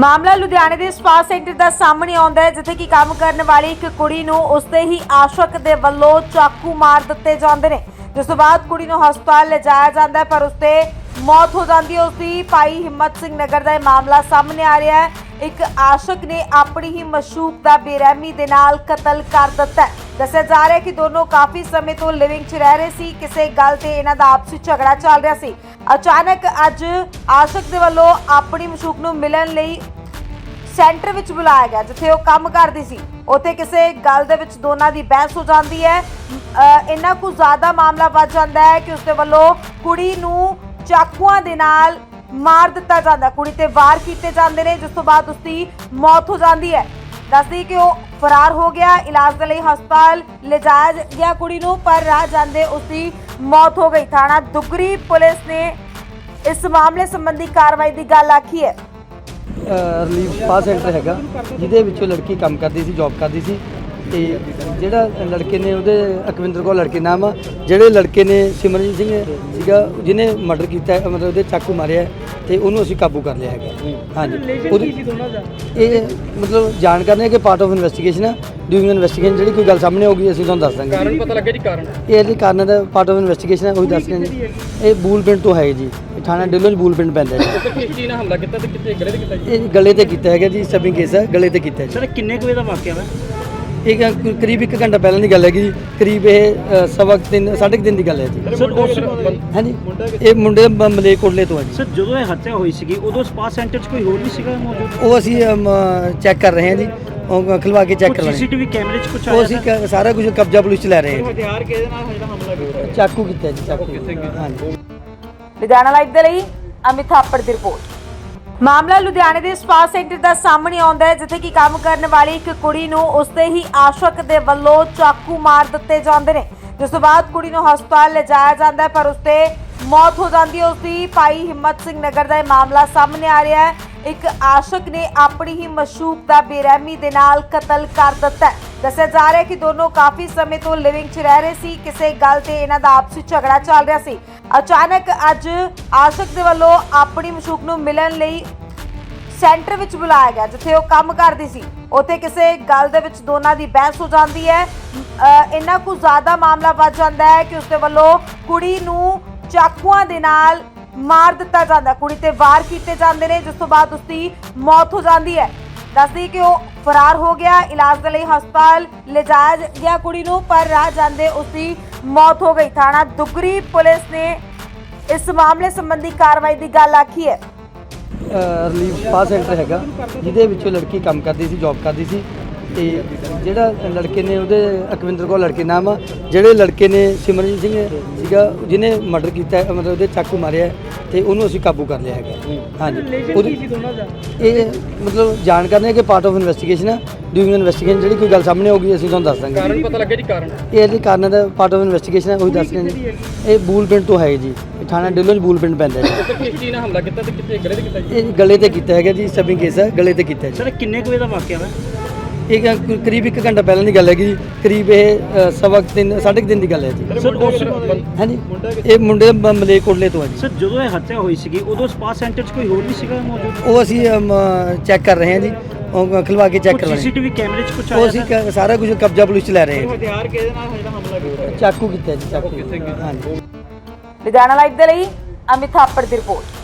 ਮਾਮਲਾ ਲੁਧਿਆਣੇ ਦੇ ਸਪਾ ਸੈਂਟਰ ਦਾ ਸਾਹਮਣੇ ਆਉਂਦਾ ਹੈ, ਜਿੱਥੇ ਕਿ ਕੰਮ ਕਰਨ ਵਾਲੀ ਇੱਕ ਕੁੜੀ ਨੂੰ ਉਸਦੇ ਹੀ ਆਸ਼ਕ ਦੇ ਵੱਲੋਂ ਚਾਕੂ ਮਾਰ ਦਿੱਤੇ ਜਾਂਦੇ ਨੇ। ਜਿਸ ਤੋਂ ਬਾਅਦ ਕੁੜੀ ਨੂੰ ਹਸਪਤਾਲ ਲਿਜਾਇਆ ਜਾਂਦਾ ਹੈ, ਪਰ ਉਸਤੇ ਮੌਤ ਹੋ ਜਾਂਦੀ ਹੈ। ਉਸਦੀ ਭਾਈ ਹਿੰਮਤ ਸਿੰਘ ਨਗਰ ਦਾ ਇਹ ਮਾਮਲਾ ਸਾਹਮਣੇ ਆ ਰਿਹਾ ਹੈ। ਇੱਕ ਆਸ਼ਕ ਨੇ ਆਪਣੀ ਹੀ ਮਸ਼ੂਕ ਦਾ ਬੇਰਹਿਮੀ ਦੇ ਨਾਲ ਕਤਲ ਕਰ ਦਿੱਤਾ ਦੱਸਿਆ ਜਾ ਰਿਹਾ ਕਿ ਦੋਨੋਂ ਕਾਫੀ ਸਮੇਂ ਤੋਂ ਲਿਵਿੰਗ 'ਚ ਰਹਿ ਰਹੇ ਸੀ। ਕਿਸੇ ਗੱਲ ਤੇ ਇਹਨਾਂ ਦਾ ਆਪਸੀ ਝਗੜਾ ਚੱਲ ਰਿਹਾ ਸੀ। ਅਚਾਨਕ ਅੱਜ ਆਸ਼ਕ ਦੇ ਵੱਲੋਂ ਆਪਣੀ ਮਸ਼ੂਕ ਨੂੰ ਮਿਲਣ ਲਈ ਸੈਂਟਰ ਵਿੱਚ ਬੁਲਾਇਆ ਗਿਆ, ਜਿੱਥੇ ਉਹ ਕੰਮ ਕਰਦੀ ਸੀ। ਉੱਥੇ ਕਿਸੇ ਗੱਲ ਦੇ ਵਿੱਚ ਦੋਨਾਂ ਦੀ ਬਹਿਸ ਹੋ ਜਾਂਦੀ ਹੈ। ਇੰਨਾ ਕੁ ਜ਼ਿਆਦਾ ਮਾਮਲਾ ਵੱਧ ਜਾਂਦਾ ਹੈ ਕਿ ਉਸਦੇ ਵੱਲੋਂ ਕੁੜੀ ਨੂੰ ਚਾਕੂਆਂ ਦੇ ਨਾਲ ਮਾਰ ਦਿੱਤਾ ਜਾਂਦਾ। ਕੁੜੀ ਤੇ ਵਾਰ ਕੀਤੇ ਜਾਂਦੇ ਨੇ, ਜਿਸ ਤੋਂ ਬਾਅਦ ਉਸਦੀ ਮੌਤ ਹੋ ਜਾਂਦੀ ਹੈ। ਦੱਸਦੀ ਕਿ ਉਹ ਫਰਾਰ ਹੋ ਗਿਆ, ਇਲਾਜ ਦੇ ਲਈ ਹਸਪਤਾਲ ਲਿਜਾਇਆ ਗਿਆ ਕੁੜੀ ਨੂੰ, ਪਰ ਰਾਹ ਜਾਂਦੇ ਉਸਦੀ ਮੌਤ ਹੋ ਗਈ। ਥਾਣਾ ਦੁਗਰੀ ਪੁਲਿਸ ਨੇ ਇਸ ਮਾਮਲੇ ਸੰਬੰਧੀ ਕਾਰਵਾਈ ਦੀ ਗੱਲ ਆਖੀ ਹੈ। ਰਿਲੀਫ ਸਪਾ ਸੈਂਟਰ ਹੈਗਾ, ਜਿਹਦੇ ਵਿੱਚੋਂ ਲੜਕੀ ਕੰਮ ਕਰਦੀ ਸੀ ਜੌਬ ਕਰਦੀ ਸੀ। ਤੇ ਜਿਹੜਾ ਲੜਕੇ ਨੇ ਉਹਦੇ ਅਕਵਿੰਦਰ ਕੌਰ ਲੜਕੇ ਨਾਮ ਆ ਜਿਹੜੇ ਲੜਕੇ ਨੇ ਸਿਮਰਨਜੀਤ ਸਿੰਘ ਸੀਗਾ ਜਿਹਨੇ ਮਰਡਰ ਕੀਤਾ ਹੈ, ਮਤਲਬ ਉਹਦੇ ਚਾਕੂ ਮਾਰਿਆ ਹੈ, ਤੇ ਉਹਨੂੰ ਅਸੀਂ ਕਾਬੂ ਕਰ ਲਿਆ ਹੈਗਾ। ਹਾਂਜੀ। ਉਹਦੀ ਇਹ ਮਤਲਬ ਜਾਣਕਾਰੀ ਹੈ ਕਿ ਪਾਰਟ ਆਫ ਇਨਵੈਸਟੀਗੇਸ਼ਨ ਹੈ ਡੂਇੰਗ ਇਨਵੈਸਟੀਗੇਸ਼ਨ ਜਿਹੜੀ ਕੋਈ ਗੱਲ ਸਾਹਮਣੇ ਆਊਗੀ ਅਸੀਂ ਤੁਹਾਨੂੰ ਦੱਸ ਦਾਂਗੇ। ਕਾਰਨ ਪਤਾ ਲੱਗਿਆ ਜੀ ਕਾਰਨ? ਇਹ ਇਹਦੇ ਕਾਰਨ ਦਾ ਪਾਰਟ ਆਫ ਇਨਵੈਸਟੀਗੇਸ਼ਨ ਹੈ ਉਹੀ ਦੱਸ ਰਹੇ ਜੀ ਇਹ ਬੂਲ ਪਿੰਡ ਤੋਂ ਹੈ ਜੀ। ਇਹ ਥਾਣਾ ਡਿੱਲੋਂ 'ਚ ਬੂਲ ਪਿੰਡ ਪੈਂਦਾ ਜੀ। ਤੇ ਕਿਸ ਚੀਜ਼ ਨਾਲ ਹਮਲਾ ਕੀਤਾ ਤੇ ਕਿੱਥੇ ਗਲੇ ਤੇ ਕੀਤਾ ਜੀ? ਇਹ ਗਲੇ ਤੇ ਕੀਤਾ ਹੈਗਾ ਜੀ ਸਬਿੰਗ ਕੇਸ ਹੈ ਗਲੇ ਤੇ ਕੀਤਾ ਜੀ। ਸਰ ਕਿੰਨੇ ਕੁ ਵਜੇ ਦਾ ਵਾਕਿਆ ਵਾ? ਇਹ ਕ- ਕਰੀਬ 1 ਘੰਟਾ ਪਹਿਲਾਂ ਦੀ ਗੱਲ ਹੈਗੀ ਜੀ। ਕਰੀਬ ਇਹ ਸਵਾ ਤਿੰਨ ਸਾਢੇ ਕੁ ਦਿਨ ਦੀ ਗੱਲ ਹੈ ਜੀ। ਸਰ ਉਸ ਹਾਂਜੀ। ਇਹ ਮੁੰਡੇ ਮ- ਮਲੇਰਕੋਟਲੇ ਤੋਂ ਹੈ ਜੀ। ਸਰ ਜਦੋਂ ਇਹ ਹੱਤਿਆ ਹੋਈ ਸੀਗੀ ਉਦੋਂ ਸਪਾ ਸੈਂਟਰ 'ਚ ਕੋਈ ਹੋਰ ਵੀ ਸੀਗਾ ਮੌਜੂਦ? ਉਹ ਅਸੀਂ ਚੈੱਕ ਕਰ ਰਹੇ ਹਾਂ ਜੀ। ਉਹ ਖਲਵਾ ਕੇ ਚੈੱਕ ਕਰ ਰਹੇ ਸੀਸੀਟੀਵੀ ਕੈਮਰੇ 'ਚ ਕੁਝ ਹਾਂ ਉਹ ਆਇਆ ਅਸੀਂ ਸਰ? ਕ- ਸਾਰਾ ਕੁਝ ਕਬਜ਼ਾ ਪੁਲਿਸ ਚ ਲੈ ਰਹੇ ਹਾਂ ਜੀ। ਹਥਿਆਰ ਕਿਹਦੇ ਨਾਲ ਜਿਹੜਾ ਹਮਲਾ ਕੀਤਾ ਚਾਕੂ ਕੀਤਾ ਜੀ ਚਾਕੂ। ਹਾਂਜੀ। ਲੁਧਿਆਣਾ ਲਾਈਵ ਦੇ ਲਈ ਅਮਿਤ ਥਾਪੜ ਦੀ ਰਿਪੋਰਟ। ਮਾਮਲਾ ਲੁਧਿਆਣੇ ਦੇ ਸਪਾ ਸੈਂਟਰ ਦਾ ਸਾਹਮਣੇ ਆਉਂਦਾ ਹੈ, ਜਿੱਥੇ ਕਿ ਕੰਮ ਕਰਨ ਵਾਲੀ ਇੱਕ ਕੁੜੀ ਨੂੰ ਉਸਦੇ ਹੀ ਆਸ਼ਕ ਦੇ ਵੱਲੋਂ ਚਾਕੂ ਮਾਰ ਦਿੱਤੇ ਜਾਂਦੇ ਨੇ। ਜਿਸ ਤੋਂ ਬਾਅਦ ਕੁੜੀ ਨੂੰ ਹਸਪਤਾਲ ਲਿਜਾਇਆ ਜਾਂਦਾ ਹੈ, ਪਰ ਉਸਤੇ ਮੌਤ ਹੋ ਜਾਂਦੀ ਹੈ। ਉਸਦੀ ਭਾਈ ਹਿੰਮਤ ਸਿੰਘ ਨਗਰ ਦਾ ਇਹ ਮਾਮਲਾ ਸਾਹਮਣੇ ਆ ਰਿਹਾ ਹੈ। ਇੱਕ ਆਸ਼ਕ ਨੇ ਆਪਣੀ ਹੀ ਮਸ਼ੂਕ ਦਾ ਬੇਰਹਿਮੀ ਦੇ ਨਾਲ ਕਤਲ ਕਰ ਦਿੱਤਾ ਦੱਸਿਆ ਜਾ ਰਿਹਾ ਕਿ ਦੋਨੋਂ ਕਾਫੀ ਸਮੇਂ ਤੋਂ ਲਿਵਿੰਗ 'ਚ ਰਹਿ ਰਹੇ ਸੀ। ਕਿਸੇ ਗੱਲ ਤੇ ਇਹਨਾਂ ਦਾ ਆਪਸੀ ਝਗੜਾ ਚੱਲ ਰਿਹਾ ਸੀ। ਅਚਾਨਕ ਅੱਜ ਆਸ਼ਕ ਦੇ ਵੱਲੋਂ ਆਪਣੀ ਮਸ਼ੂਕ ਨੂੰ ਮਿਲਣ ਲਈ ਸੈਂਟਰ ਵਿੱਚ ਬੁਲਾਇਆ ਗਿਆ, ਜਿੱਥੇ ਉਹ ਕੰਮ ਕਰਦੀ ਸੀ। ਉੱਥੇ ਕਿਸੇ ਗੱਲ ਦੇ ਵਿੱਚ ਦੋਨਾਂ ਦੀ ਬਹਿਸ ਹੋ ਜਾਂਦੀ ਹੈ। ਇੰਨਾ ਕੁ ਜ਼ਿਆਦਾ ਮਾਮਲਾ ਵੱਧ ਜਾਂਦਾ ਹੈ ਕਿ ਉਸਦੇ ਵੱਲੋਂ ਕੁੜੀ ਨੂੰ ਚਾਕੂਆਂ ਦੇ ਨਾਲ ਮਾਰ ਦਿੱਤਾ ਜਾਂਦਾ ਕੁੜੀ ਤੇ ਵਾਰ ਕੀਤੇ ਜਾਂਦੇ ਨੇ, ਜਿਸ ਤੋਂ ਬਾਅਦ ਉਸਦੀ ਮੌਤ ਹੋ ਜਾਂਦੀ ਹੈ। ਦੱਸਦੀ ਕਿ ਉਹ ਫਰਾਰ ਹੋ ਗਿਆ, ਇਲਾਜ ਦੇ ਲਈ ਹਸਪਤਾਲ ਲਿਜਾਇਆ ਗਿਆ ਕੁੜੀ ਨੂੰ, ਪਰ ਰਾਹ ਜਾਂਦੇ ਉਸਦੀ ਮੌਤ ਹੋ ਗਈ। ਥਾਣਾ ਦੁਗਰੀ ਪੁਲਿਸ ਨੇ ਇਸ ਮਾਮਲੇ ਸੰਬੰਧੀ ਕਾਰਵਾਈ ਦੀ ਗੱਲ ਆਖੀ ਹੈ। ਰਿਲੀਫ ਸਪਾ ਸੈਂਟਰ ਹੈਗਾ, ਜਿਹਦੇ ਵਿੱਚੋਂ ਲੜਕੀ ਕੰਮ ਕਰਦੀ ਸੀ ਜੌਬ ਕਰਦੀ ਸੀ। ਤੇ ਜਿਹੜਾ ਲੜਕੇ ਨੇ ਉਹਦੇ ਅਕਵਿੰਦਰ ਕੌਰ ਲੜਕੇ ਨਾਮ ਆ ਜਿਹੜੇ ਲੜਕੇ ਨੇ ਸਿਮਰਨਜੀਤ ਸਿੰਘ ਸੀਗਾ ਜਿਹਨੇ ਮਰਡਰ ਕੀਤਾ ਹੈ, ਮਤਲਬ ਉਹਦੇ ਚਾਕੂ ਮਾਰਿਆ ਹੈ, ਤੇ ਉਹਨੂੰ ਅਸੀਂ ਕਾਬੂ ਕਰ ਲਿਆ ਹੈਗਾ। ਹਾਂਜੀ। ਉਹਦੀ ਇਹ ਮਤਲਬ ਜਾਣਕਾਰੀ ਹੈ ਕਿ ਪਾਰਟ ਆਫ ਇਨਵੈਸਟੀਗੇਸ਼ਨ ਹੈ ਡੂਇੰਗ ਇਨਵੈਸਟੀਗੇਸ਼ਨ ਜਿਹੜੀ ਕੋਈ ਗੱਲ ਸਾਹਮਣੇ ਆਊਗੀ ਅਸੀਂ ਤੁਹਾਨੂੰ ਦੱਸ ਦਾਂਗੇ। ਕਾਰਨ ਪਤਾ ਲੱਗਿਆ ਜੀ ਕਾਰਨ? ਇਹ ਇਹਦੇ ਕਾਰਨ ਦਾ ਪਾਰਟ ਆਫ ਇਨਵੈਸਟੀਗੇਸ਼ਨ ਹੈ ਉਹੀ ਦੱਸ ਰਹੇ ਜੀ ਇਹ ਬੂਲ ਪਿੰਡ ਤੋਂ ਹੈ ਜੀ। ਇਹ ਥਾਣਾ ਡਿੱਲੋਂ 'ਚ ਬੂਲ ਪਿੰਡ ਪੈਂਦਾ ਜੀ। ਤੇ ਕਿਸ ਚੀਜ਼ ਨਾਲ ਹਮਲਾ ਕੀਤਾ ਤੇ ਕਿੱਥੇ ਗਲੇ ਤੇ ਕੀਤਾ ਜੀ? ਇਹ ਗਲੇ ਤੇ ਕੀਤਾ ਹੈਗਾ ਜੀ ਸਬਿੰਗ ਕੇਸ ਹੈ ਗਲੇ ਤੇ ਕੀਤਾ ਜੀ। ਸਰ ਕਿੰਨੇ ਕੁ ਵਜੇ ਦਾ ਵਾਕਿਆ ਵਾ? ਇਹ ਕ- ਕਰੀਬ 1 ਘੰਟਾ ਪਹਿਲਾਂ ਦੀ ਗੱਲ ਹੈਗੀ ਜੀ। ਕਰੀਬ ਇਹ ਅ, ਸਵਾ ਕੁ ਤਿੰਨ ਸਾਢੇ ਕੁ ਦਿਨ ਦੀ ਗੱਲ ਹੈ ਜੀ। ਸਰ ਉਸ ਹਾਂਜੀ। ਇਹ ਮੁੰਡੇ ਮ- ਮਲੇਰਕੋਟਲੇ ਤੋਂ ਹੈ ਜੀ। ਸਰ ਜਦੋਂ ਇਹ ਹੱਤਿਆ ਹੋਈ ਸੀਗੀ ਉਦੋਂ ਸਪਾ ਸੈਂਟਰ 'ਚ ਕੋਈ ਹੋਰ ਵੀ ਸੀਗਾ ਮੌਜੂਦ? ਉਹ ਅਸੀਂ ਚੈੱਕ ਕਰ ਰਹੇ ਹਾਂ ਜੀ। ਉਹ ਖਲਵਾ ਕੇ ਚੈੱਕ ਕਰ ਰਹੇ ਹਾਂ ਸੀਸੀਟੀਵੀ ਕੈਮਰੇ 'ਚ ਕੁਝ ਉਹ ਆਇਆ ਅਸੀਂ ਸਰ? ਕ- ਸਾਰਾ ਕੁਝ ਕਬਜ਼ਾ ਪੁਲਿਸ ਚ ਲੈ ਰਹੇ ਹਾਂ। ਹਥਿਆਰ ਕਿਹਦੇ ਨਾਲ ਜਿਹੜਾ ਹਮਲਾ ਕੀਤਾ? ਚਾਕੂ ਕੀਤਾ ਜੀ ਚਾਕੂ। ਹਾਂਜੀ। ਲੁਧਿਆਣਾ ਲਾਈਵ ਦੇ ਲਈ ਅਮਿਤ ਥਾਪੜ ਦੀ ਰਿਪੋਰਟ।